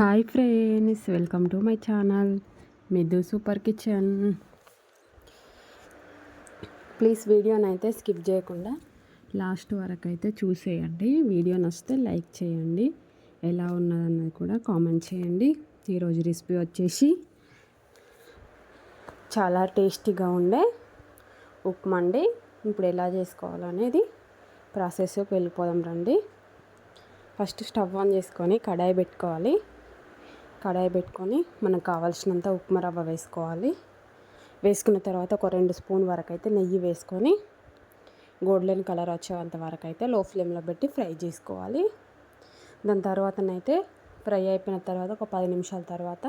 Hi friends welcome to my channel Middu super kitchen. Please వీడియోని అయితే skip చేయకుండా last వరకు అయితే చూసేయండి. వీడియో నచ్చితే లైక్ చేయండి. ఎలా ఉన్నదన్నది కూడా కామెంట్ చేయండి. ఈరోజు రెసిపీ వచ్చేసి చాలా టేస్టీగా ఉండే ఉప్మా అండి. ఇప్పుడు ఎలా చేసుకోవాలనేది ప్రాసెస్కి వెళ్ళిపోదాం రండి. ఫస్ట్ స్టవ్ ఆన్ చేసుకొని కడాయి పెట్టుకోవాలి. కడాయి పెట్టుకొని మనకు కావాల్సినంత ఉప్మా రవ్వ వేసుకోవాలి. వేసుకున్న తర్వాత ఒక రెండు స్పూన్ వరకు అయితే నెయ్యి వేసుకొని గోల్డెన్ కలర్ వచ్చేంత వరకు అయితే లో ఫ్లేమ్లో పెట్టి ఫ్రై చేసుకోవాలి. దాని తర్వాతనైతే ఫ్రై అయిపోయిన తర్వాత ఒక పది నిమిషాల తర్వాత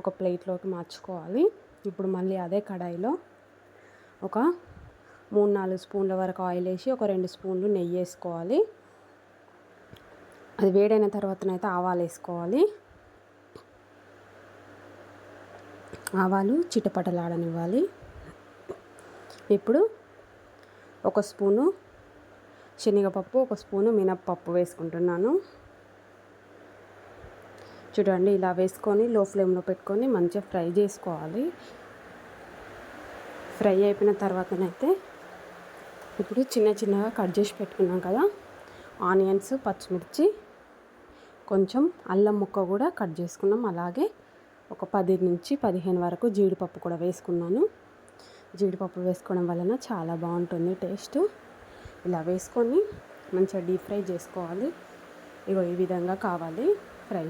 ఒక ప్లేట్లోకి మార్చుకోవాలి. ఇప్పుడు మళ్ళీ అదే కడాయిలో ఒక మూడు నాలుగు స్పూన్ల వరకు ఆయిల్ వేసి ఒక రెండు స్పూన్లు నెయ్యి వేసుకోవాలి. అది వేడైన తర్వాతనైతే ఆవాలు వేసుకోవాలి. ఆవాలు చిటపటలాడనివ్వాలి. ఇప్పుడు ఒక స్పూను శనగపప్పు ఒక స్పూను మినప్పప్పు వేసుకుంటున్నాను. చూడండి ఇలా వేసుకొని లో ఫ్లేమ్లో పెట్టుకొని మంచిగా ఫ్రై చేసుకోవాలి. ఫ్రై అయిపోయిన తర్వాతనైతే ఇప్పుడు చిన్న చిన్నగా కట్ చేసి పెట్టుకున్నాం కదా ఆనియన్స్ పచ్చిమిర్చి కొంచెం అల్లం ముక్క కూడా కట్ చేసుకున్నాం. అలాగే ఒక పది నుంచి పదిహేను వరకు జీడిపప్పు కూడా వేసుకున్నాను. జీడిపప్పు వేసుకోవడం వలన చాలా బాగుంటుంది టేస్ట్. ఇలా వేసుకొని మంచిగా డీప్ ఫ్రై చేసుకోవాలి. ఇగో ఈ విధంగా కావాలి ఫ్రై.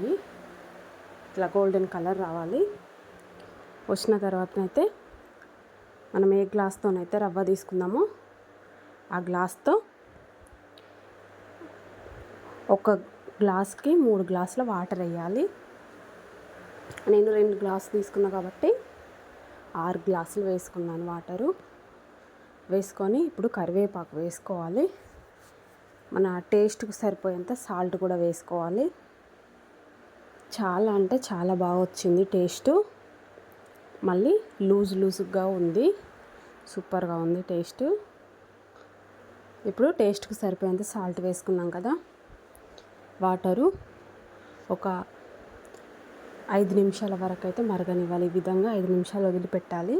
ఇట్లా గోల్డెన్ కలర్ రావాలి. వచ్చిన తర్వాతనైతే మనం ఏ గ్లాస్తోనైతే రవ్వ తీసుకుందామో ఆ గ్లాస్తో ఒక గ్లాస్కి మూడు గ్లాసుల వాటర్ వేయాలి. నేను రెండు గ్లాసులు తీసుకున్నా కాబట్టి ఆరు గ్లాసులు వేసుకున్నాను వాటరు. వేసుకొని ఇప్పుడు కరివేపాకు వేసుకోవాలి. మన టేస్ట్కి సరిపోయేంత సాల్ట్ కూడా వేసుకోవాలి. చాలా అంటే చాలా బాగా వచ్చింది టేస్ట్. మళ్ళీ లూజ్ లూజ్గా ఉంది. సూపర్గా ఉంది టేస్ట్. ఇప్పుడు టేస్ట్కి సరిపోయేంత సాల్ట్ వేసుకున్నాం కదా. వాటరు ఒక ఐదు నిమిషాల వరకు అయితే మరగనివ్వాలి. ఈ విధంగా ఐదు నిమిషాలు వదిలిపెట్టాలి.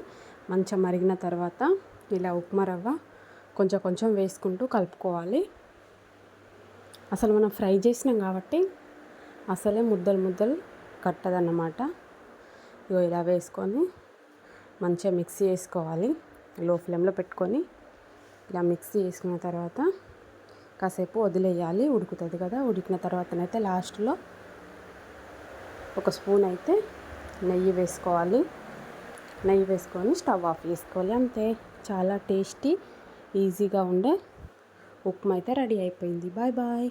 మంచిగా మరిగిన తర్వాత ఇలా ఉప్మా రవ్వ కొంచెం కొంచెం వేసుకుంటూ కలుపుకోవాలి. అసలు మనం ఫ్రై చేసినాం కాబట్టి అసలే ముద్దలు ముద్దలు కట్టదన్నమాట. ఇగో ఇలా వేసుకొని మంచిగా మిక్సీ చేసుకోవాలి. లో ఫ్లేమ్లో పెట్టుకొని ఇలా మిక్సీ చేసుకున్న తర్వాత కాసేపు వదిలేయాలి. ఉడుకుతుంది కదా ఉడికిన తర్వాతనైతే లాస్ట్లో ఒక స్పూన్ అయితే నెయ్యి వేసుకోవాలి. నెయ్యి వేసుకొని స్టవ్ ఆఫ్ చేసుకోవాలి. అంతే. చాలా టేస్టీ ఈజీగా ఉండే ఉప్మా అయితే రెడీ అయిపోయింది. Bye bye.